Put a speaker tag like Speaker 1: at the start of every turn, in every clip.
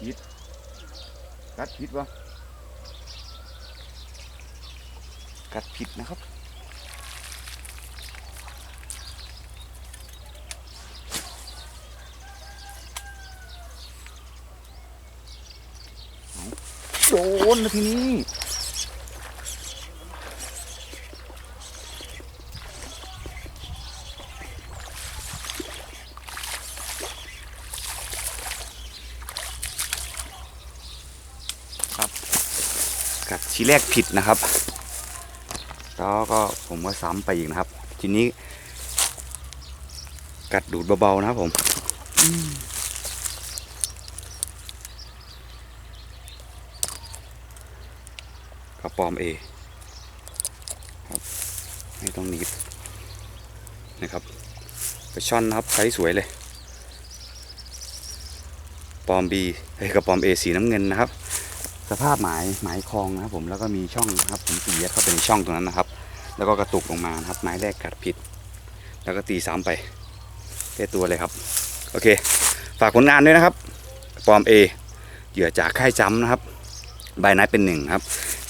Speaker 1: ผิดกัดผิดวะกัดผิดนะครับโดนนะทีนี้ กัดทีแรกผิดนะครับ แล้วก็ผมก็ซ้ำไปอีกนะครับ ทีนี้ กัดดูดเบาๆนะครับผมกระปอมเอครับไม่ต้องหนีบนะครับไปช่อนนะครับไซส์สวยเลย ปอมบีเฮ้ยกระปอมเอสีน้ำเงินนะครับ สภาพหมายหมายคลองนะครับผมแล้วก็มีช่องนะครับผมตียัดเข้าไปในช่องตรงนั้นนะครับ แล้วก็กระตุกลงมานะครับไม้แรกกัดผิด แล้วก็ตีซ้ำไปแก้ตัวเลยครับ โอเค ฝากผลงานด้วยนะครับปอมเอเหยื่อจากค่ายจำนะครับใบนท์เป็นหนึ่งครับ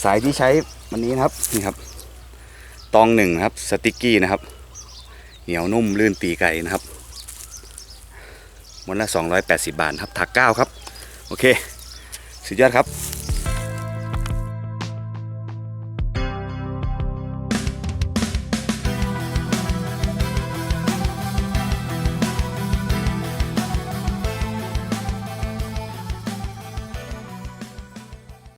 Speaker 1: สายที่ใช้วันนี้นะครับนี่ครับ ตองหนึ่งครับสติกกี้นะครับ เหนียวนุ่มลื่นตีไก่นะครับมวนละ 280 บาทครับถักเก้าครับ โอเค สุดยอดครับ